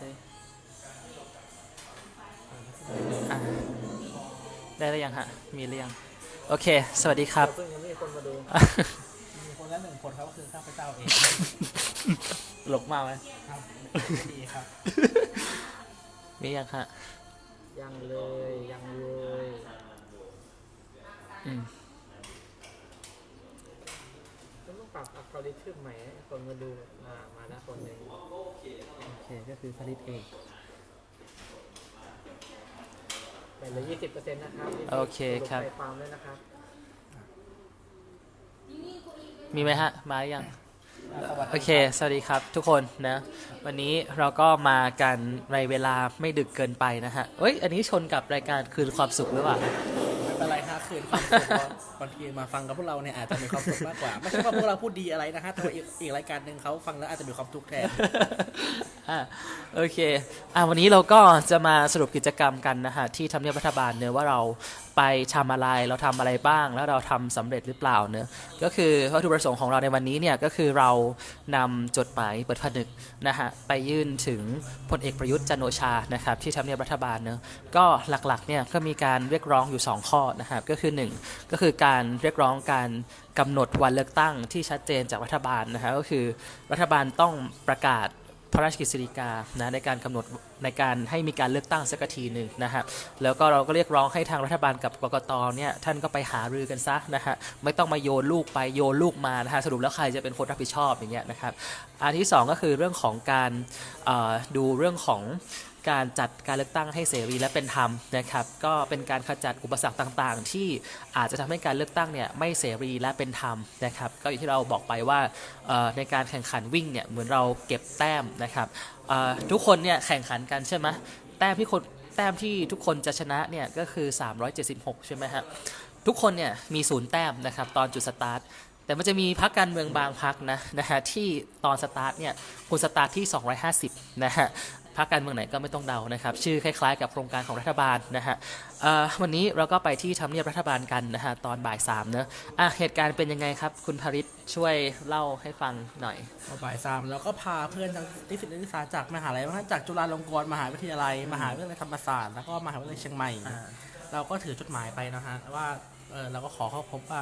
ซิอะได้หรือยังฮะ มีหรือยัง โอเค สวัสดีครับเพิ่งยังไม่มีคนมาดู มีคนละหนึ่งคนครับก็คือข้าพเจ้าเองหลกมากไหม ครับดีครับ มียังฮะ ยังเลย ยังเลย อืม ต้อง ปรับอัลกอริทึมใหม่ให้คนมาดูมามาแล้วคนหนึ่งโอเคก็คือผลิตเองไปเลยยี่สิบเปอร์เซ็นต์นะครับโอเคครับไปฟาร์มด้วยนะครับมีไหมฮะ มาหรือยังสวัสดีโอเค สวัสดีครับทุกคนนะ วันนี้เราก็มากันในเวลาไม่ดึกเกินไปนะฮะเอ้ย อันนี้ชนกับรายการคืนความสุขหรือเปล่า ไม่เป็นไรฮะคืนความสุขเพราะ บางทีมาฟังกับพวกเราเนี่ยอาจจะมีความสุขมากกว่า ไม่ใช่ว่าพวกเราพูดดีอะไรนะฮะแต่ว่าอีกอีกรายการหนึ่งเขาฟังแล้วอาจจะมีความทุกข์แทน อะโอเคอะวันนี้เราก็จะมาสรุปกิจกรรมกันนะฮะที่ทำเนียบรัฐบาลเนอะว่าเราไปทำอะไรเราทำอะไรบ้าง แล้วเราทำสำเร็จหรือเปล่าเนอะก็คือวัตถุประสงค์ของเราในวันนี้เนี่ยก็คือเรานำจดหมายเปิดผนึกนะฮะไปยื่นถึงพลเอกประยุทธ์จันทร์โอชานะครับที่ทำเนียบรัฐบาลเนอะก็หลักๆเนี่ยก็มีการเรียกร้องอยู่ 2 ข้อนะครับก็คือ 1 ก็คือการเรียกร้องการกำหนดวันเลือกตั้งที่ชัดเจนจากรัฐบาลนะฮะก็คือรัฐบาลต้องประกาศ พระราชกฤษฎีกานะในการกำหนดในการให้มีการเลือกตั้งสักทีหนึ่งนะฮะแล้วก็เราก็เรียกร้องให้ทางรัฐบาลกับกกตเนี่ยท่านก็ไปหารือกันซะนะฮะไม่ต้องมาโยนลูกไปโยนลูกมานะฮะสรุปแล้วใครจะเป็นคนรับผิดชอบอย่างเงี้ยนะครับอันที่สองก็คือเรื่องของการดูเรื่องของ การจัดการเลือกตั้งให้เสรีและเป็นธรรมนะครับ ก็เป็นการขจัดอุปสรรคต่างๆ ที่อาจจะทำให้การเลือกตั้งเนี่ยไม่เสรีและเป็นธรรมนะครับ ก็อย่างที่เราบอกไปว่าในการแข่งขันวิ่งเนี่ยเหมือนเราเก็บแต้มนะครับทุกคนเนี่ยแข่งขันกันใช่ไหมแต้มที่คนแต้มที่ทุกคนจะชนะเนี่ยก็คือ 376 ใช่ไหมฮะทุกคนเนี่ยมีศูนย์แต้มนะครับตอนจุดสตาร์ทแต่มันจะมีพักการเมืองบางพักนะนะฮะที่ตอนสตาร์ทเนี่ยคุณสตาร์ทที่ 250 นะฮะ พักการเมืองไหนก็ไม่ต้องเดานะครับ ชื่อคล้ายๆ กับโครงการของรัฐบาลนะฮะเอ่อวันนี้เราก็ไปที่ทำเนียบรัฐบาลกันนะฮะตอนบ่ายสามเนอะอะเหตุการณ์เป็นยังไงครับ คุณภริษช่วยเล่าให้ฟังหน่อยพอบ่ายสามแล้วก็พาเพื่อนจากนิสิตนักศึกษาจากมหาลัยทั้งจากจุฬาลงกรณ์มหาวิทยาลัย มหาวิทยาลัยธรรมศาสตร์แล้วก็มหาวิทยาลัยเชียงใหม่เราก็ถือจดหมายไปนะฮะว่าเออเราก็ขอเข้าพบว่า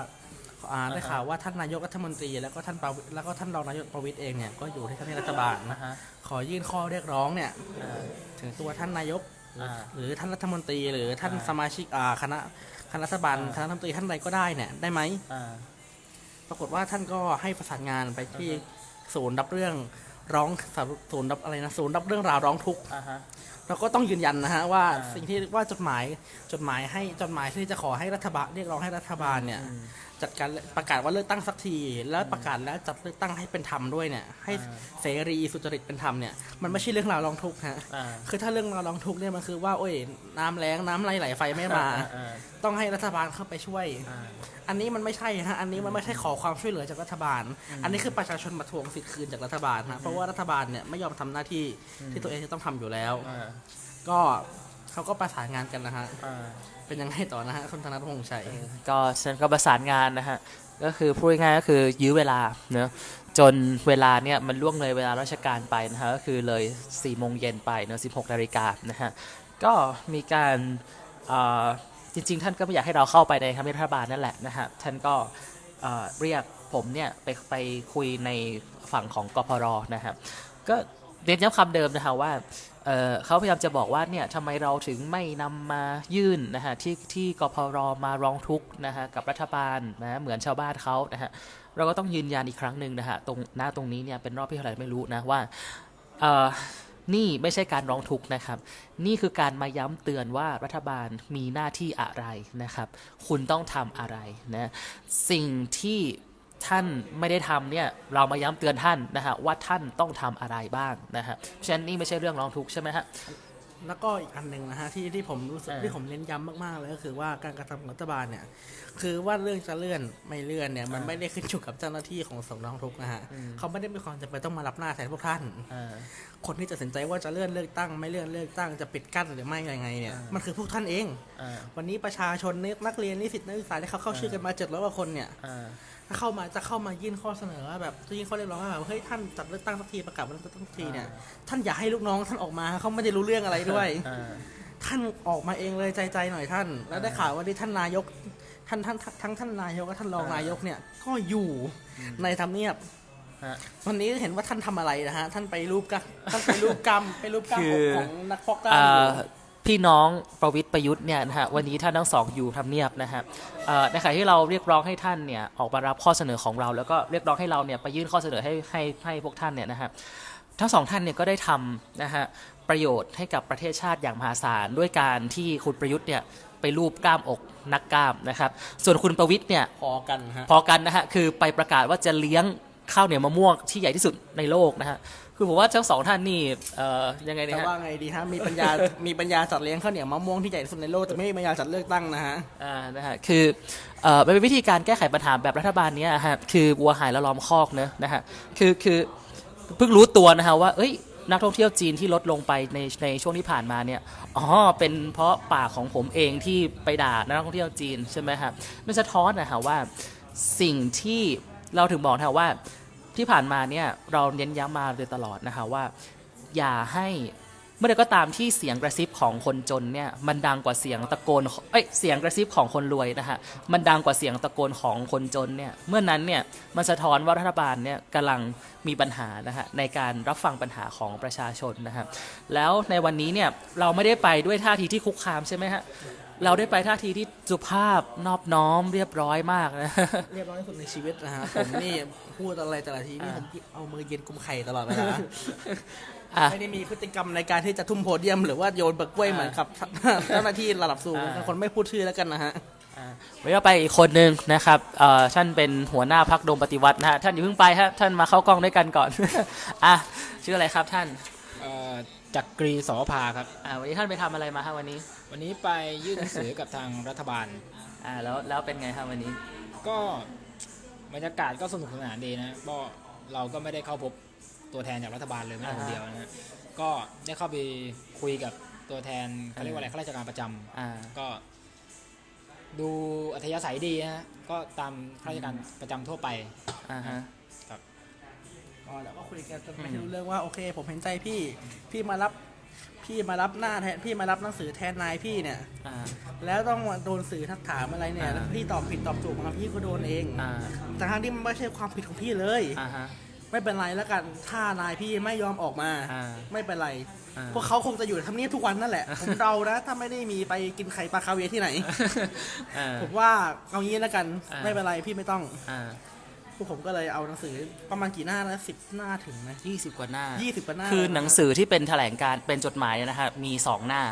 อ่าได้ข่าวว่าท่านนายกรัฐมนตรี แล้วก็ท่านประวิแล้วก็ท่านรองนายกประวิตยเองเนี่ยก็อยู่ที่ทำเนียบรัฐบาลนะ นะฮะขอยื่นข้อเรียกร้องเนี่ยอ่า ถึงตัวท่านนายก อ่า หรือท่านรัฐมนตรี หรือท่านอ่าสมาชิกอ่าคณะคณะรัฐบาลอ่า คณะรัฐมนตรีท่านใดก็ได้เนี่ยได้ไหมอ่า ปรากฏว่าท่านก็ให้ประสานงานไปที่ศูนย์รับเรื่องร้องศูนย์รับอะไรนะศูนย์รับเรื่องราวร้องทุกข์ อ่าฮะ เราก็ต้องยืนยันนะฮะว่าอ่า สิ่งที่ว่าจดหมายจดหมายให้จดหมายที่จะขอให้รัฐบาลเรียกร้องให้รัฐบาลเนี่ย อืม จัดการประกาศว่าเลือกตั้งสักที แล้วประกาศแล้วจัดเลือกตั้งให้เป็นธรรมด้วยเนี่ย ให้อ่าเสรีสุจริตเป็นธรรมเนี่ยมันไม่ใช่เรื่องราวร้องทุกข์ฮะอ่า คือถ้าเรื่องราวร้องทุกข์เนี่ยมันคือว่าโอ้ยน้ำแรงน้ำไหลไหลไฟไม่มา อ่าต้องให้รัฐบาลเข้าไปช่วย อ่า อันนี้มันไม่ใช่ฮะ อันนี้มันไม่ใช่ขอความช่วยเหลือจากรัฐบาล อันนี้คือประชาชนมาทวงสิทธิ์คืนจากรัฐบาลนะเพราะว่ารัฐบาลเนี่ยไม่ยอมทำหน้าที่ที่ตัวเองจะต้องทำอยู่แล้ว อ่าก็เขาก็ประสานงานกันนะฮะ อ่า เป็นยังไงต่อนะฮะคุณธนพงษ์ชัย ก็ฉันก็ประสานงานนะฮะ ก็คือพูดง่ายๆก็คือยื้อเวลาเนอะจนเวลาเนี่ยมันล่วงเลยเวลาราชการไปนะฮะก็คือเลย4ี่โมงเย็นไปเนอะ16นาฬิกานะฮะก็มีการเอ่อจริง ๆ ท่านก็ไม่อยากให้เราเข้าไปในทำเนียบรัฐบาลนั่นแหละนะฮะท่านก็เอ่อเรียกผมเนี่ยไปไปคุยในฝั่งของกพรนะครับก็เน้นย้ำคำเดิมนะฮะว่า เเขาพยายามจะบอกว่าเนี่ยทำไมเราถึงไม่นำมายื่นนะฮะที่ที่กพรมาร้องทุกข์นะฮะกับรัฐบาลนะเหมือนชาวบ้านเขานะฮะเราก็ต้องยืนยันอีกครั้งหนึ่งนะฮะตรงหน้าตรงนี้เนี่ยเป็นรอบที่เท่าไหร่ไม่รู้นะว่าเออนี่ไม่ใช่การร้องทุกข์นะครับ นี่คือการมาย้ำเตือนว่ารัฐบาลมีหน้าที่อะไรนะครับ คุณต้องทำอะไรนะ สิ่งที่ ท่านไม่ได้ทำเนี่ยเรามาย้ำเตือนท่านนะฮะว่าท่านต้องทำอะไรบ้างนะฮะเพราะฉะนั้นนี่ไม่ใช่เรื่องร้องทุกข์ใช่ไหมฮะแล้วก็อีกอันหนึ่งนะฮะที่ที่ผมรู้สึกอ่าที่ผมเน้นย้ำมากๆเลยก็คือว่าการกระทำของรัฐบาลเนี่ยคือว่าเรื่องจะเลื่อนไม่เลื่อนเนี่ยมันไม่ได้ขึ้นอยู่กับเจ้าหน้าที่ของสำนักงานทุกข์นะฮะเขาไม่ได้มีความจำเป็นต้องมารับหน้าแทนพวกท่านอ่าคนที่จะตัดสินใจว่าจะเลื่อนเลือกตั้ง ไม่เลื่อนเลือกตั้งจะปิดกั้นหรือไม่ยังไงเนี่ยอ่ามัมันคือพวกท่านเองอ่าวันนี้ประชาชนนักเรียนนิสิตนักศึกษาที่เขาเข้าชื่อกันมาเจ็ดร้อยกว่าคนเนี่ยอ่า ถ้าเข้ามาจะเข้ามายื่นข้อเสนอว่าแบบจะยื่นข้อเรียกร้องว่าแบบเฮ้ยท่านจัดเลือกตั้งสักทีประกาศวันเลือกตั้งสักทีเนี่ยท่านอย่าให้ลูกน้องท่านออกมาเขาไม่ได้รู้เรื่องอะไรด้วย อ่า ท่านออกมาเองเลยใจใจหน่อยท่าน แล้วได้ข่าวว่าที่ท่านนายกท่านท่านทั้งท่านนายกและท่านรองนายกเนี่ยก็อยู่ในทำเนียบ ฮะ วันนี้เห็นว่าท่านทำอะไรนะฮะ ท่านไปรูปกล้ามท่านไปรูปกล้ามไปรูปกล้ามคือของนักพอกกล้ามอ่อยู่า พี่น้องประวิตรประยุทธ์เนี่ยนะฮะวันนี้ท่านทั้งสองอยู่ทำเนียบนะฮะเอ่อในขณะที่เราเรียกร้องให้ท่านเนี่ยออกมารับข้อเสนอของเรา แล้วก็เรียกร้องให้เราเนี่ยไปยื่นข้อเสนอให้ให้ให้พวกท่านเนี่ยนะฮะทั้งสองท่านเนี่ยก็ได้ทำนะฮะประโยชน์ให้กับประเทศชาติอย่างมหาศาลด้วยการที่คุณประยุทธ์เนี่ยไปรูปกล้ามอกนักกล้ามนะครับ ส่วนคุณประวิตรเนี่ยพอกันฮะพอกันนะฮะคือไปประกาศว่าจะเลี้ยงข้าวเหนียวมะม่วงที่ใหญ่ที่สุดในโลกนะฮะ คือผมว่าทั้งสองท่านนี่เอ่อยังไงเนี่ยแต่ฮะว่าไงดีฮะมีปัญญา มีปัญญาจัดเลี้ยงข้าวเหนียวมะม่วงที่ใหญ่ที่สุดในโลกแต่ไม่มีปัญญาจัดเลือกตั้งนะฮะ อ่านะฮะคือเอ่อมันเป็นวิธีการแก้ไขปัญหาแบบรัฐบาลเนี้ยฮะคือวัวหายแล้วล้อมคอกเนอะนะฮะคือคือเพิ่งรู้ตัวนะฮะว่าเอ้ยนักท่องเที่ยวจีนที่ลดลงไปในในช่วงที่ผ่านมาเนี่ยอ๋อเป็นเพราะปากของผมเองที่ไปด่านักท่องเที่ยวจีนใช่ไหมครับมันสะท้อนนะฮะว่าสิ่งที่เราถึงบอกนะฮะว่า ที่ผ่านมาเนี่ยเราเน้นย้ำมาโดยตลอดนะฮะว่า อย่าให้เมื่อใดก็ตามที่เสียงกระซิบของคนจนเนี่ยมันดังกว่าเสียงตะโกนเอ้ยเสียงกระซิบของคนรวยนะฮะมันดังกว่าเสียงตะโกนของคนจนเนี่ยเมื่อนั้นเนี่ยมันสะท้อนว่ารัฐบาลเนี่ยกำลังมีปัญหานะฮะในการรับฟังปัญหาของประชาชนนะครับแล้วในวันนี้เนี่ยเราไม่ได้ไปด้วยท่าทีที่คุกคามใช่ไหมฮะ เราได้ไปท่าทีที่สุภาพนอบน้อมเรียบร้อยมากนะ เรียบร้อยที่สุดในชีวิตนะฮะ ผมนี่พูดอะไรแต่ละทีนี่อ่าผมเอามือเย็นกุมไข่ตลอดเวลาอะไม่ได้มีพฤติกรรมในการที่จะทุ่มโพเดียม หรือว่าโยนเบิกกล้วยอ่าเหมือนกับเจ้าหน้าที่ระดับสูงอ่า คนไม่พูดชื่อแล้วกันนะฮะ วันนี้เราไปอีกคนหนึ่งนะครับเอ่อท่านเป็นหัวหน้าพักดงปฏิวัตินะฮะ ท่านอย่าเพิ่งไปฮะ ท่านมาเข้ากล้องด้วยกันก่อน อะ ชื่ออะไรครับท่านเอ่อ จักรีสอภาครับ อ่าวันนี้ท่านไปทำอะไรมาฮะวันนี้ วันนี้ไปยื่นหนังสือกับทางรัฐบาล อ่าแล้วแล้วเป็นไงครับวันนี้ ก็บรรยากาศก็สนุกสนานดีนะก็เราก็ไม่ได้เข้าพบตัวแทนจากรัฐบาลเลยแม้แต่คนเดียวนะฮะก็ได้เข้าไปคุยกับตัวแทนเขาเรียกว่าอะไรข้าราชการประจำอ่า ก็ดูอัธยาศัยดีนะฮะก็ตามข้าราชการประจำทั่วไป อ่าฮะ ก็แล้วก็คุยกันจนไม่รู้เรื่องว่าโอเค ผมเห็นใจพี่ พี่มารับพี่มารับหน้าแทนพี่มารับหนังสือแทนนายพี่เนี่ย อ่า แล้วต้องมาโดนสื่อทักถามอะไรเนี่ยอ่าแล้วพี่ตอบผิดตอบถูกมาพี่ก็โดนเองอ่า แต่ทั้งที่มันไม่ใช่ความผิดของพี่เลย อ่าฮะ ไม่เป็นไรแล้วกันถ้านายพี่ไม่ยอมออกมา อ่าไม่เป็นไร อ่าพวกเขาคงจะอยู่ทำเนียบทุกวันนั่นแหละ ผมเดานะถ้าไม่ได้มีไปกินไข่ปลาคาเวียร์ที่ไหน อ่า ผมว่าเอางี้แล้วกันอ่า ไม่เป็นไรพี่ไม่ต้อง อ่า พวกผมก็เลยเอาหนังสือประมาณกี่หน้านะสิบหน้าถึงไหมยี่สิบกว่าหน้า ยี่สิบกว่าหน้าคือหนังสือที่เป็นแถลงการเป็นจดหมายนะฮะมีสองหน้า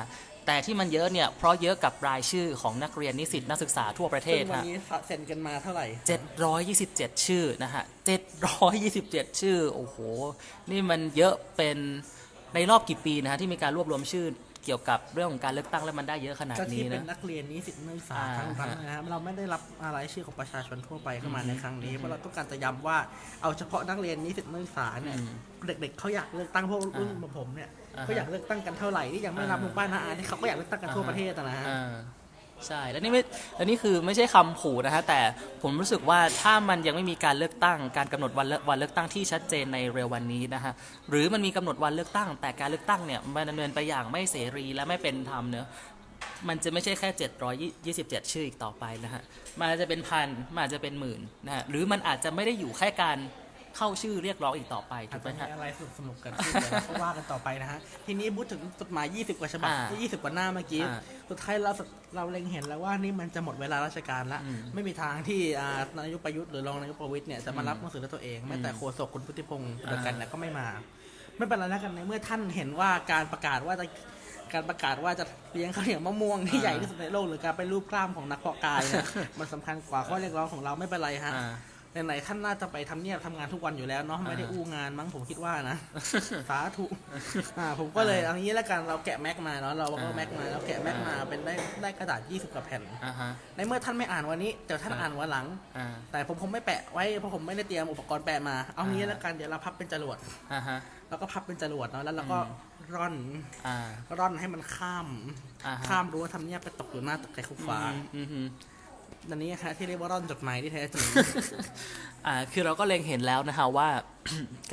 แต่ที่มันเยอะเนี่ยเพราะเยอะกับรายชื่อของนักเรียนนิสิตนักศึกษาทั่วประเทซึ่ศงวันฮะนี้เซ็นกันมาเท่าไหร่ 727 ชื่อนะฮะ727 ชื่อ โอ้โห นี่มันเยอะเป็นในรอบกี่ปีนะฮะที่มีการรวบรวมชื่อ เกี่ยวกับเรื่องของการเลือกตั้งแล้วมันได้เยอะขนาดก็ที่นี้เป็นนะนักเรียนนิสิตนักศึกษาอ่าทั้งนั้นนะครับเราไม่ได้รับอะไรายชื่อของประชาชนทั่วไปเข้ามาในครั้งนี้เพราะเราต้องการจะย้ำว่าเอาเฉพาะนักเรียนนิสิตนักศึกษาเนี่ยอืมเด็ก ๆเขาอยากเลือกตั้งพวกรุ่นแบบผมเนี่ยอ่าฮะเขาอยากเลือกตั้งกันเท่าไหร่ที่ยังไม่นับอ่า ลุงป้าน้าอาที่เขาก็อยากเลือกตั้งกันทั่วประเทศอะนะฮะ อ่า ใช่ แล้วนี่ไม่แล้วนี่คือไม่ใช่คำขู่นะฮะ แต่ผมรู้สึกว่าถ้ามันยังไม่มีการเลือกตั้ง การกำหนดวันเลือกวันเลือกตั้งที่ชัดเจนในเร็ววันนี้นะฮะ หรือมันมีกำหนดวันเลือกตั้ง แต่การเลือกตั้งเนี่ยมันดำเนินไปอย่างไม่เสรีและไม่เป็นธรรมเนอะมันจะไม่ใช่แค่ 727 ชื่ออีกต่อไปนะฮะ มันอาจจะเป็นพัน มันอาจจะเป็นหมื่นนะฮะ หรือมันอาจจะไม่ได้อยู่แค่การ เข้าชื่อเรียกร้องอีกต่อไปถูอาจกไหมจะมีฮะ อะไรสนุกสนุกๆกันขึ้นเดี๋ยวเราก็ว่ากันต่อไปนะฮะ ทีนี้พูดถึงจดหมาย 20 กว่าฉบับอ่าที่20 กว่าหน้าเมื่อกี้ อ่าสุดท้ายเราเราเล็งเห็นแล้วว่านี่มันจะหมดเวลาราชการละ อืมไม่มีทางที่อ่านายกประยุทธ์หรือรองนายกประวิตยเนี่ยจะมารับหนังสือด้วยตัวเอง แม้แต่โฆษกคุณพุทธิพงศ์เดียวกันเนี่ยก็ไม่มา ไม่เป็นไรแล้วกันในเมื่อท่านเห็นว่าการประกาศว่าจะการประกาศว่าจะเลี้ยงข้าวเหนียวมะม่วงที่ใหญ่ที่สุดในโลกหรือการเป็นรูปกล้ามของนักเพาะกายเนี่ยมันสำคัญกว่าข้อเรียกร้องของเราไม่เป็นไรฮะ อ่า ไหนๆท่านน่าจะไปทำเนียบทำงานทุกวันอยู่แล้วเนาะไม่ได้อ่าอู้งานมั้งผมคิดว่านะ สาธุอ่าผมก็เลยเอางี้แล้วกันเราแกะแม็กมาเนาะเราก็อ่าแม็กมาเราแกะแม็กมาเป็นได้ได้กระดาษ 20กว่าแผ่น อ่าฮะ ในเมื่อท่านไม่อ่านวันนี้เดี๋ยวท่านอ่าอ่านวันหลัง อ่า แต่ผมคงไม่แปะไว้เพราะผมไม่ได้เตรียมอุปกรณ์แปะมา เอางี้อ่าแล้วกันเดี๋ยวเราพับเป็นจรวดอ่าฮะแล้วก็พับเป็นจรวดเนาะแล้วเราก็ร่อนอ่า ร่อนให้มันข้าม อ่าฮะ ข้ามรั้วทำเนียบไปตกอยู่หน้าตึกไทยคุกฟ้า อืมอืม อันนี้ฮะที่เรียกว่าร่อนจดหมายที่แท้จริง อ่าคือเราก็เล็งเห็นแล้วนะคะว่า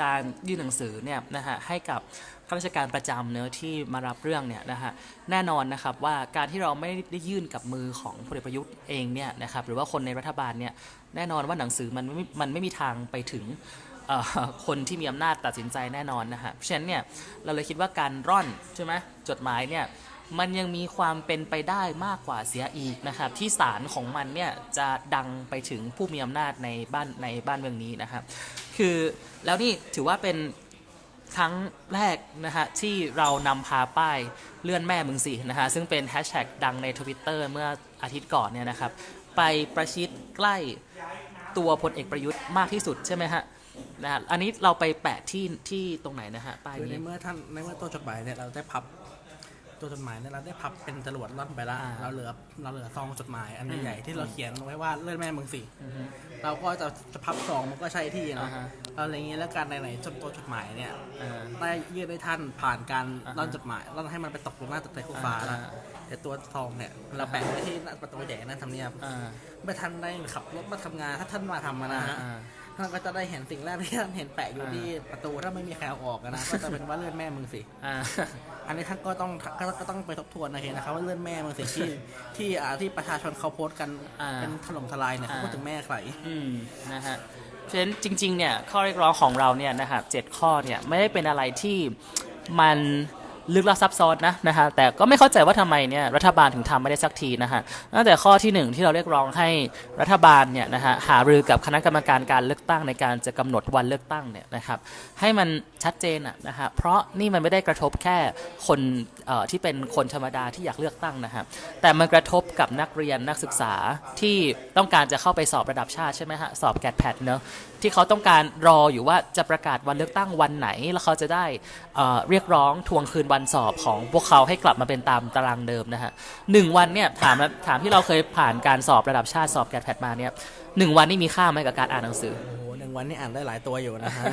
การยื่นหนังสือเนี่ยนะฮะให้กับข้าราชการประจำเนื้อะที่มารับเรื่องเนี่ยนะฮะแน่นอนนะครับว่าการที่เราไม่ได้ยื่นกับมือของพลเอกประยุทธ์เองเนี่ยนะครับหรือว่าคนในรัฐบาลเนี่ยแน่นอนว่าหนังสือมันไม่มันไม่มีทางไปถึงเอ่อคนที่มีอำนาจตัดสินใจแน่นอนนะฮะเพราะฉะนั้นเนี่ยเราเลยคิดว่าการร่อนใช่ไหมจดหมายเนี่ย มันยังมีความเป็นไปได้มากกว่าเสียอีกนะครับ ที่สารของมันเนี่ยจะดังไปถึงผู้มีอำนาจในบ้านในบ้านเมืองนี้นะครับ คือแล้วนี่ถือว่าเป็นครั้งแรกนะฮะที่เรานำพาป้ายเลื่อนแม่มึงสินะฮะซึ่งเป็นแฮชแท็กดังในทวิตเตอร์เมื่ออาทิตย์ก่อนเนี่ยนะครับ ไปประชิดใกล้ตัวพลเอกประยุทธ์มากที่สุดใช่ไหมฮะนะฮะอันนี้เราไปแปะที่ที่ตรงไหนนะฮะป้ายคือในเมื่อท่านในเมื่อตัวจดหมายเนี่ยเราได้พับ ตัวจดหมายเนี่ยเราได้พับเป็นจรวดล่อนไปแล้วอ่าเราเหลือเราเหลือซองจดหมายอันใหญ่ๆที่เราเขียนไว้ว่าเลื่อนแม่มึงสิอือฮึเราก็จะจะพับซองมันก็ใช่ที่เนาะอ่าฮะเราอะไรอย่างเงี้ยแล้วการไหนๆจนตัวจดหมายเนี่ยอ่า ได้ยื่นให้ท่านผ่านการอ่าฮะร่อนจดหมายร่อนให้มันไปตกลงหน้าตึกไทยคู่ฟ้าแล้วอ่า แต่ตัวซองเนี่ยเราแปะไว้ที่หน้าประตูใหญ่หนั่นทำเนียบ อ่า ไม่ทันได้ขับรถมาทำงานถ้าท่านมาทำมานะฮะอ่า ท่านก็จะได้เห็นสิ่งแรกที่ท่านเห็นแปะอยู่ที่ประตูถ้าไม่มีใครเอาออกอะนะก็จะเป็นว่าเลื่อนแม่มึงสิอ่าอันนี้ท่านก็ต้องก็ก็ต้องไปทบทวนนะเห็นนะครับว่าเลื่อนแม่มึงสิที่ที่อ่าที่ประชาชนเขาโพสต์กันอ่าเป็นถล่มทลายเนี่ยเขาอ่าพูดถึงแม่ใครอืมนะฮะเพราะฉะนั้นจริง ๆ เนี่ยข้อเรียกร้องของเราเนี่ยนะครับเจ็ดข้อเนี่ยไม่ได้เป็นอะไรที่มัน ลึกลับซับซ้อนนะนะฮะแต่ก็ไม่เข้าใจว่าทำไมเนี่ยรัฐบาลถึงทำไม่ได้สักทีนะฮะตั้งแต่ข้อที่หนึ่งที่เราเรียกร้องให้รัฐบาลเนี่ยนะฮะหารือกับคณะกรรมการการเลือกตั้งในการจะกำหนดวันเลือกตั้งเนี่ยนะครับให้มันชัดเจนอะนะฮะเพราะนี่มันไม่ได้กระทบแค่คนที่เป็นคนธรรมดาที่อยากเลือกตั้งนะฮะแต่มันกระทบกับนักเรียนนักศึกษาที่ต้องการจะเข้าไปสอบระดับชาติใช่ไหมฮะสอบแกดแพดเนอะที่เขาต้องการรออยู่ว่าจะประกาศวันเลือกตั้งวันไหน แล้วเขาจะได้เรียกร้องทวงคืนวันสอบของพวกเขาให้กลับมาเป็นตามตารางเดิมนะฮะหนึ่งวันเนี่ยถามนะถามที่เราเคยผ่านการสอบระดับชาติสอบแกดแพดมาเนี่ยหนึ่งวันนี่มีค่าไหมกับการอ่านหนังสือ โอ้โหหนึ่งวันนี่อ่านได้หลายตัวอยู่นะฮะ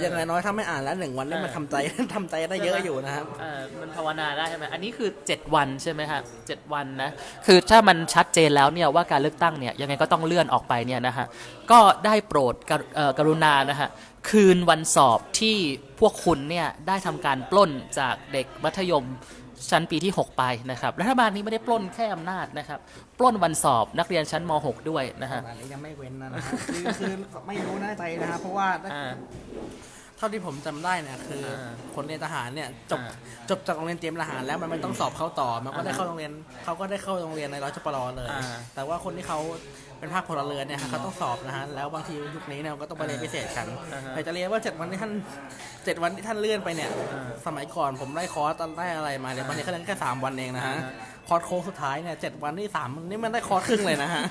อย่างน้อยๆถ้าไม่อ่านแล้วหนึ่งวันนี่มันทำใจทำใจได้เยอะอยู่นะครับเอ่อมันภาวนาได้ใช่ไหมอันนี้คือ 7 วันใช่ไหมฮะเจ็ดวันนะคือถ้ามันชัดเจนแล้วเนี่ยว่าการเลือกตั้งเนี่ยยังไงก็ต้องเลื่อนออกไปเนี่ยนะฮะก็ได้โปรดกรุเอ่อกรุณานะฮะ คืนวันสอบที่พวกคุณเนี่ยได้ทำการปล้นจากเด็กมัธยมชั้นปีที่ 6 ไปนะครับรัฐบาลนี้ไม่ได้ปล้นแค่อำนาจนะครับปล้นวันสอบนักเรียนชั้นม 6 ด้วยนะฮะอันนี้ยังไม่เว้นนะนะฮะคือคือไม่รู้แน่ใจนะครับเพราะว่า อ่า เท่าที่ผมจำได้เนี่ยคืออ่าคนเรียนทหารเนี่ยจบอ่าจบจากโรงเรียนเตรียมทหารแล้วมันไม่ต้องสอบเข้าต่อมันก็ได้อ่าเข้าโรงเรียนเขาก็ได้เข้าโรงเรียนในร้อยจปรเลย อ่า แต่ว่าคนที่เขา เป็นภาคพลเรือนเนี่ยฮะเขาต้องสอบนะฮะแล้วบางทียุคนี้เนี่ยก็ต้องไปเรียนพิเศษกันอ่าฮะแต่จะเรียนว่าเจ็ดวันที่ท่านเจ็ดวันที่ท่านเลื่อนไปเนี่ย อ่าสมัยก่อนผมได้คอร์สตอนได้อะไรมาเนี่ยบางทีเขาเรียนแค่สามวันเองนะฮะอ่าฮะ คอร์สโค้งสุดท้ายเนี่ยเจ็ดวันที่สามนี่มันได้คอร์สครึ่งเลยนะฮะ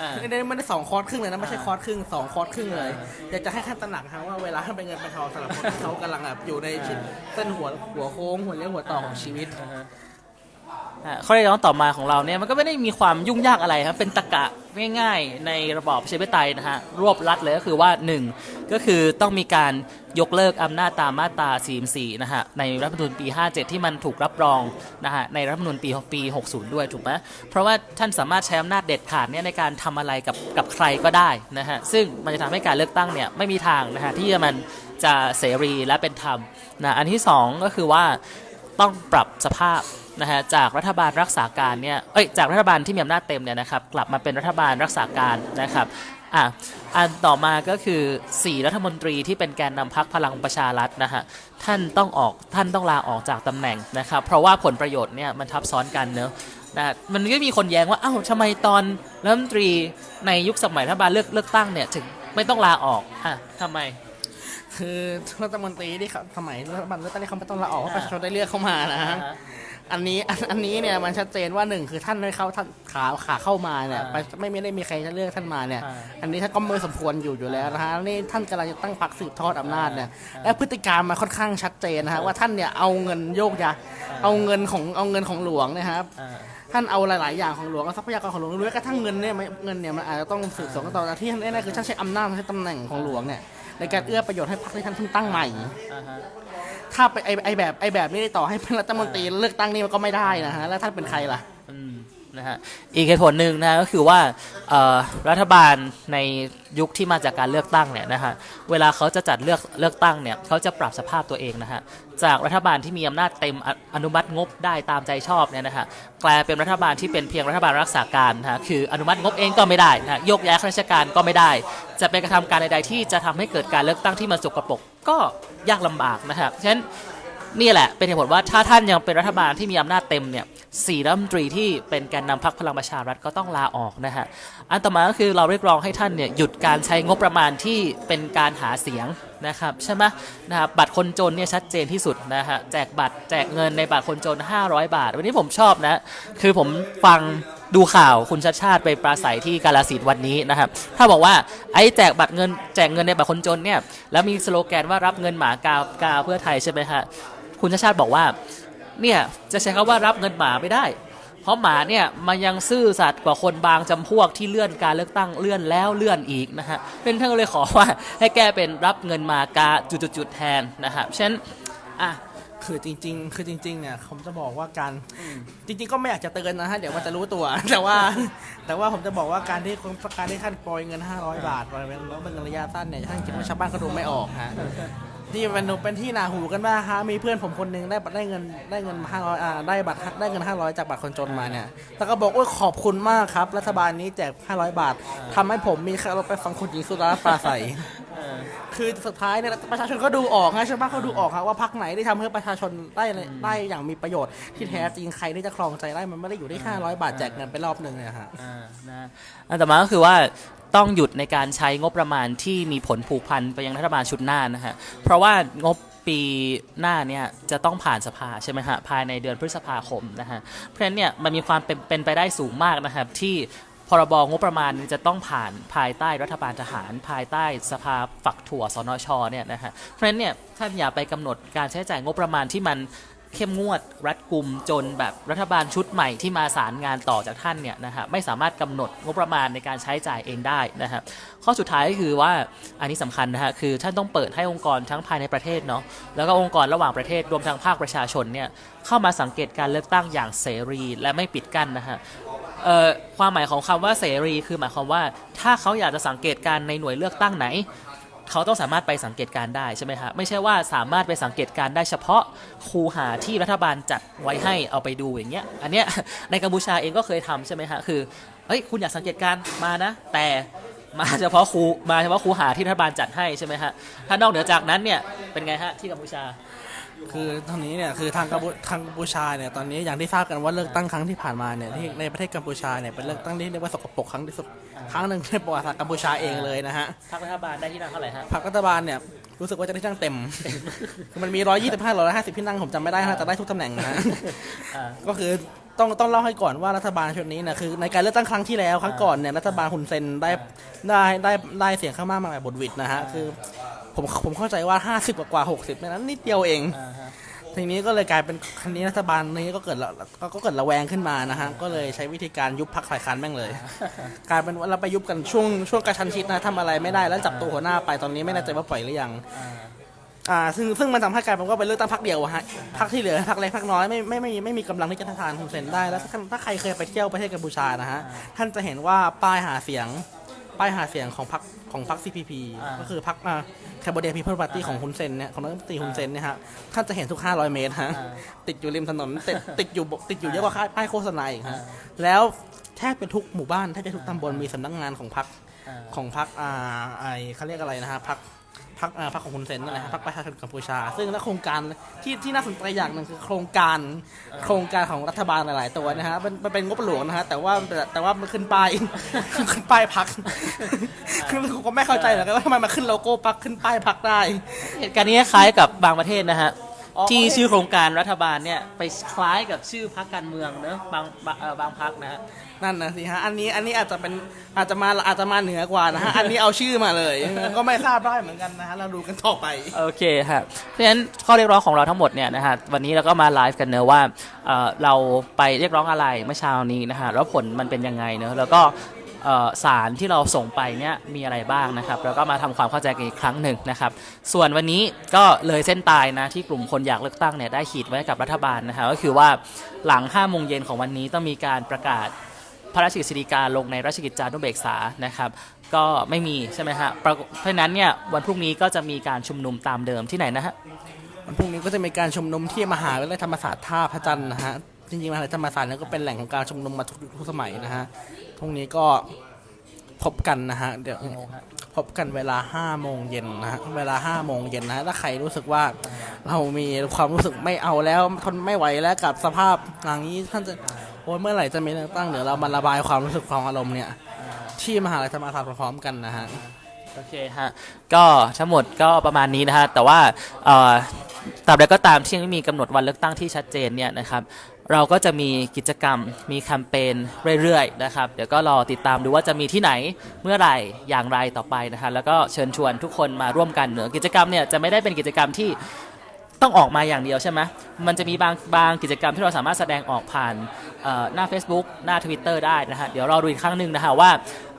อ่า ไม่ได้ไม่ได้สองคอร์สครึ่งเลยนะไม่ใช่อ่าคอร์สครึ่งสองคอร์สครึ่งเลยอ่าอยากจะให้ท่านตระหนักฮะว่าเวลาท่านเป็นเงินเป็นทองสำหรับคนที่เขากำลังแบบอยู่ในชีวิตเส้นหัวหัวโค้งหัวเลี้ยวหัวต่อของชีวิต อะ ข้อเรียกร้องต่อมาของเราเนี่ยมันก็ไม่ได้มีความยุ่งยากอะไรครับเป็นตะกะง่ายๆ ในระบอบประชาธิปไตยนะฮะรวบรัดเลยก็คือว่า 1 ก็คือต้องมีการยกเลิกอำนาจตามมาตรา 44 นะฮะในรัฐธรรมนูญปี 57 ที่มันถูกรับรองนะฮะในรัฐธรรมนูญปีปี 60 ด้วยถูกไหมเพราะว่าท่านสามารถใช้อำนาจเด็ดขาดเนี่ยในการทำอะไรกับกับใครก็ได้นะฮะซึ่งมันจะทำให้การเลือกตั้งเนี่ยไม่มีทางนะฮะที่จะมันจะเสรีและเป็นธรรมนะอันที่สองก็คือว่าต้องปรับสภาพ นะฮะจากรัฐบาลรักษาการเนี่ยเอ้ยจากรัฐบาลที่มีอำนาจเต็มเนี่ยนะครับกลับมาเป็นรัฐบาลรักษาการนะครับอะอันต่อมาก็คือ 4 รัฐมนตรีที่เป็นแกนนำพักพลังประชารัฐนะฮะท่านต้องออกท่านต้องลาออกจากตำแหน่งนะครับเพราะว่าผลประโยชน์เนี่ยมันทับซ้อนกันเนอะนะมันก็มีคนแย้งว่าอ้าวทำไมตอนรัฐมนตรีในยุคสมัยรัฐบาลเลือกเลือกตั้งเนี่ยถึงไม่ต้องลาออกอะทำไมคือรัฐมนตรีที่เขาสมัยรัฐบาลเลือกตั้งที่เขาไม่ต้องลาออกเพราะประชาชนได้เลือกเข้ามานะฮะ อ่าฮะอันนี้อันอันนี้เนี่ยมันชัดเจนว่าหนึ่งคือท่านได้เข้าท่านขาขาเข้ามาเนี่ยอ่าไปไม่ไม่ได้มีใครจะเลือกท่านมาเนี่ย อ่าอันนี้ท่านก็ไม่สมควรอยู่อยู่แล้วนะฮะนี่ท่านกำลังจะตั้งพรรคสืบทอดอำนาจเนี่ยอ่าและพฤติการมาค่อนข้างชัดเจนนะฮะว่าท่านเนี่ยเอาเงินโยกย้ายเอาเงินของเอาเงินของหลวงเนะครับ อ่า ท่านเอาหลาย ๆ อย่างของหลวงเอาทรัพยากรของหลวงด้วยกระทั่งเงินเนี่ยไม่เงินเนี่ยมันอาจจะต้องสืบสวนกันต่อแต่ที่แน่ๆคือท่านใช้อำนาจใช้ตำแหน่งของหลวงเนี่ยในการเอื้อประโยชน์ให้พรรคที่ท่านเพิ่งตั้งใหม่ อ่าฮะ ถ้าไปไอไอแบบไอแบบนี้ต่อให้เป็นรัฐมนตรีเลือกตั้งนี่มันก็ไม่ได้นะฮะแล้วท่านเป็นใครล่ะอืมนะฮะอีกเหตุผลหนึ่งนะก็คือว่าเอ่อรัฐบาลในยุคที่มาจากการเลือกตั้งเนี่ยนะฮะเวลาเขาจะจัดเลือกเลือกตั้งเนี่ยเขาจะปรับสภาพตัวเองนะฮะจากรัฐบาลที่มีอำนาจเต็มออนุมัติงบได้ตามใจชอบเนี่ยนะฮะกลายเป็นรัฐบาลที่เป็นเพียงรัฐบาลรักษาการนะฮะคืออนุมัติงบเองก็ไม่ได้นะฮะยกย้ายข้าราชการก็ไม่ได้ จะเป็นกระทำการใดๆที่จะทำให้เกิดการเลือกตั้งที่มันสกปรก ก็ยากลำบากนะครับฉะนั้นนี่แหละเป็นเหตุผลว่าถ้าท่านยังเป็นรัฐบาลที่มีอำนาจเต็มเนี่ยสี่รัฐมนตรีที่เป็นแกนนำพรรคพลังประชารัฐก็ต้องลาออกนะฮะอันต่อมาก็คือเราเรียกร้องให้ท่านเนี่ยหยุดการใช้งบประมาณที่เป็นการหาเสียงนะครับใช่ไหมนะครับบัตรคนจนเนี่ยชัดเจนที่สุดนะฮะแจกบัตรแจกเงินในบัตรคนจน 500 บาท วันนี้ผมชอบนะ คือผมฟัง ดูข่าวคุณชัดชาติไปปราศัยที่กาลสินธุ์วันนี้นะครับ ถ้าบอกว่าไอ้แจกบัตรเงินแจกเงินในบัตรคนจนเนี่ยแล้วมีสโลแกนว่ารับเงินหมากากาเพื่อไทยใช่ไหมฮะคุณชาชาติบอกว่าเนี่ยจะใช้คำว่ารับเงินหมาไม่ได้ เพราะหมาเนี่ยมันยังซื่อสัตย์กว่าคนบางจำพวกที่เลื่อนการเลือกตั้งเลื่อนแล้วเลื่อนอีกนะฮะเป็นท่านก็เลยขอว่าให้แก้เป็นรับเงินหมากาจุดๆแทนนะฮะฉะนั้นอะ คือจริง ๆ คือจริง ๆ เนี่ยผมจะบอกว่าการจริง ๆ ก็ไม่อยากจะเตือนนะฮะเดี๋ยวมันจะรู้ตัว แต่ว่า แต่ว่าผมจะบอกว่าการที่คนการที่ท่านโปรยเงิน 500 บาทไปเป็นแล้วเป็นระยะสั้นเนี่ยท่านคิดว่าชาวบ้านก็ดูไม่ออกฮะที่เป็นเป็นที่นาหูกันมากฮะมีเพื่อนผมคนหนึงได้บัตรได้เงินได้เงิน500อ่าได้บัตรได้เงิน 500 จากบัตรคนจนมาเนี่ยแล้วก็บอกโอ้ยขอบคุณมากครับ รัฐบาลนี้แจก 500 บาททำให้ผมมีค่ารถไปฟังคุณหญิงสุดารัตน์ปราศัย คือสุดท้ายเนี่ยประชาชนก็ดูออกนะชาวบ้านเขาดูออกครับว่าพรรคไหนที่ทำให้ประชาชนได้ได้อย่างมีประโยชน์ที่แท้จริงใครที่จะครองใจได้มันไม่ได้อยู่ที่500 บาทแจกเงินไปรอบหนึ่งเนี่ยฮะ อ่านะอันต่อมาก็คือว่าต้องหยุดในการใช้งบประมาณที่มีผลผูกพันไปยังรัฐบาลชุดหน้านะฮะ เพราะว่างบปีหน้าเนี่ยจะต้องผ่านสภาใช่ไหมฮะภายในเดือนพฤษภาคมนะฮะ เพราะฉะนั้นเนี่ยมันมีความเป็นเป็นไปได้สูงมากนะครับที่ พรบงบประมาณจะต้องผ่านภายใต้รัฐบาลทหาร ภายใต้สภาฝักถั่วสนชเนี่ยนะฮะเพราะฉะนั้นเนี่ยท่านอย่าไปกำหนดการใช้จ่ายงบประมาณที่มันเข้มงวดรัดกุมจนแบบรัฐบาลชุดใหม่ที่มาสารงานต่อจากท่านเนี่ยนะฮะไม่สามารถกำหนดงบประมาณในการใช้จ่ายเองได้นะฮะข้อสุดท้ายก็คือว่าอันนี้สำคัญนะฮะคือท่านต้องเปิดให้องค์กรทั้งภายในประเทศเนาะแล้วก็องค์กรระหว่างประเทศรวมทั้งภาคประชาชนเนี่ยเข้ามาสังเกตการเลือกตั้งอย่างเสรีและไม่ปิดกั้นนะฮะ เอ่อความหมายของคำว่าเสรีคือหมายความว่าถ้าเขาอยากจะสังเกตการณ์ในหน่วยเลือกตั้งไหน เขาต้องสามารถไปสังเกตการณ์ได้ใช่ไหมฮะไม่ใช่ว่าสามารถไปสังเกตการณ์ได้เฉพาะคูหาที่รัฐบาลจัดไว้ให้เอาไปดูอย่างเงี้ยอันเนี้ยในกัมพูชาเองก็เคยทำใช่ไหมฮะคือเฮ้ยคุณอยากสังเกตการณ์มานะ แต่มาเฉพาะครูมาเฉพาะครูหาที่รัฐบาลจัดให้ใช่ไหมฮะถ้านอกเหนือจากนั้นเนี่ยเป็นไงฮะที่กัมพูชา คือตอนนี้เนี่ยคือทางกัมพูทางกัมพูชาเนี่ยตอนนี้อย่างที่ทราบกันว่าเลือกตั้งครั้งที่ผ่านมาเนี่ยที่ในประเทศกัมพูชาเนี่ยเป็นเลือกตั้งที่เรียกว่าสกปรกครั้งที่สุดครั้งหนึ่งในประวัติศาสตร์กัมพูชาเองเลยนะฮะพรรครัฐบาลได้ที่นั่งเท่าไหร่ฮะพรรครัฐบาลเนี่ยรู้สึกว่าจะได้ที่นั่งเต็มคือมันมี125 150ที่นั่งผมจำไม่ได้นะแต่ได้ทุกตำแหน่งนะฮะอ่าก็คือต้องต้องเล่าให้ก่อนว่ารัฐบาลชุดนี้นะคือในการเลือกตั้งครั้งที่แล้วครั้งก่อนเนี่ยรัฐบาลฮุนเซนได้ได้ได้ได้เสียงข้างมากมาแบบบทวิดนะฮะคือ ผมผมเข้าใจว่า 50 กว่ากว่า60เนี่ยนั้นนิดเดียวเอง อ่าฮะทีนี้ก็เลยกลายเป็นครั้นี้รัฐบาลนี้ก็เกิดละก็ก็เกิดระแวงขึ้นมานะฮะ ก็เลยใช้วิธีการยุบพักฝ่ายค้านแม่งเลย กลายเป็นว่าเราไปยุบกันช่วงช่วงกระชันชิดนะทำอะไรไม่ได้แล้วจับตัวหัวหน้าไปตอนนี้ไม่แน่ใจว่าปล่อยหรือยัง อ่าอ่าซึ่งซึ่งมันทำให้กลายเป็นว่าเป็นเลือกตั้งพักเดียวอะฮะพักที่เหลือพักเล็กพักน้อยไม่ไม่ไม่ไม่ไม่มีกำลังที่จะทานฮุนเซนได้แล้วถ้าถ้าใครเคยไปเที่ยวประเทศกัมพูชานะฮะท่านจะเห็นว่าป้ายหาเสียง ป้ายหาเสียงของพรรคของพรรค CPP อ่า ก็คือพรรคแคมโบเดียพีเพิลปาร์ตี้ของฮุนเซนเนี่ยของนักดนตรีฮุนเซนเนี่ยฮะท่านจะเห็นทุก 500 เมตรฮะ อ่า ติดอยู่ริมถนนติดติดอยู่ติดอยู่เยอะกว่าป้ายโฆษณาอีกอ่าฮะแล้วแทบเป็นทุกหมู่บ้านแทบจะทุกตำบลมีสำนักงานของพรรคอ่า ของพรรคอ่าไอเขาเรียกอะไรนะฮะพรรค พรรคอ่าพรรคของคุณเซนนั่นแหละฮะพรรคประชาชนกัมพูชา ซึ่งและโครงการที่ที่น่าสนใจอย่างหนึ่งคือโครงการโครงการของรัฐบาลหลาย ๆ ตัวนะฮะมันมันเป็นงบหลวงนะฮะแต่ว่าแต่ว่ามันขึ้นป้าย ขึ้นป้ายพรรคคือผมก็ไม่เข้าใจเหมือนกันว่าทำไมมาขึ้นโลโก้พรรคขึ้นป้ายพรรคได้ เหตุการณ์นี้คล้ายกับบางประเทศนะฮะอ๋อ ที่ชื่อโครงการรัฐบาลเนี่ยไปคล้ายกับชื่อพรรคการเมืองเนอะบางบางเอ่อบางพรรคนะฮะ นั่นนะสิฮะ อันนี้อันนี้อาจจะเป็นอาจจะมาอาจจะมาเหนือกว่านะฮะ อันนี้เอาชื่อมาเลย ก็ไม่ทราบได้เหมือนกันนะฮะ เราดูกันต่อไป โอเคฮะเพราะฉะนั้นข้อเรียกร้องของเราทั้งหมดเนี่ยนะฮะวันนี้เราก็มาไลฟ์กันเนอะว่าเอ่อเราไปเรียกร้องอะไรเมื่อเช้านี้นะฮะแล้วผลมันเป็นยังไงเนอะแล้วก็เอ่อ สารที่เราส่งไปเนี่ยมีอะไรบ้างนะครับ แล้วก็มาทำความเข้าใจกันอีกครั้งหนึ่งนะครับ ส่วนวันนี้ก็เลยเส้นตายนะที่กลุ่มคนอยากเลือกตั้งเนี่ยได้ขีดไว้กับรัฐบาลนะครับก็คือว่าหลัง5โมงเย็นของวันนี้ต้องมีการประกาศพระราชกฤษฎีกาลงในราชกิจจานุเบกษานะครับ ก็ไม่มีใช่ไหมฮะเพราะนั้นเนี่ยวันพรุ่งนี้ก็จะมีการชุมนุมตามเดิมที่ไหนนะฮะวันพรุ่งนี้ก็จะมีการชุมนุมที่มหาวิทยาลัยธรรมศาสตร์ท่าพระจันทร์นะฮะจริงๆมหาวิทยาลัยธรรมศาสตร์นี่ยก็เป็นแหล่งของการชุมนุมมาทุกทุกสมัยนะฮะ พรุ่งนี้ก็พบกันนะฮะ เดี๋ยวพบกันเวลา5โมงเย็นนะฮะเวลา5โมงเย็นนะถ้าใครรู้สึกว่าเรามีความรู้สึกไม่เอาแล้วทนไม่ไหวแล้วกับสภาพอย่างนี้ท่านจะโอ้ยเมื่อไหร่จะมีเลือกตั้งเดี๋ยวเรามาระบายความรู้สึกความอารมณ์เนี่ย ที่มหาวิทยาลัยธรรมศาสตร์พร้อมกันนะฮะโอเคฮะก็ทั้งหมดก็ประมาณนี้นะฮะแต่ว่าต่อตราบใดก็ตามที่ยังไม่มีกำหนดวันเลือกตั้งที่ชัดเจนเนี่ยนะครับ เราก็จะมีกิจกรรมมีแคมเปญเรื่อยๆนะครับ เดี๋ยวก็รอติดตามดูว่าจะมีที่ไหนเมื่อไหร่อย่างไรต่อไปนะฮะแล้วก็เชิญชวนทุกคนมาร่วมกันเนอะกิจกรรมเนี่ยจะไม่ได้เป็นกิจกรรมที่ต้องออกมาอย่างเดียวใช่ไหมมันจะมีบางบางกิจกรรมที่เราสามารถแสดงออกผ่านหน้า Facebook หน้า Twitter ได้นะฮะเดี๋ยวเราดูอีกครั้งหนึ่งนะฮะว่า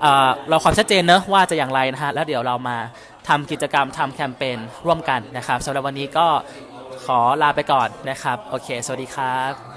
เเราความชัดเจนเนอะว่าจะอย่างไรนะฮะแล้วเดี๋ยวเรามาทำกิจกรรมทำแคมเปญร่วมกันนะครับสำหรับวันนี้ก็ขอลาไปก่อนนะครับ โอเค สวัสดีครับ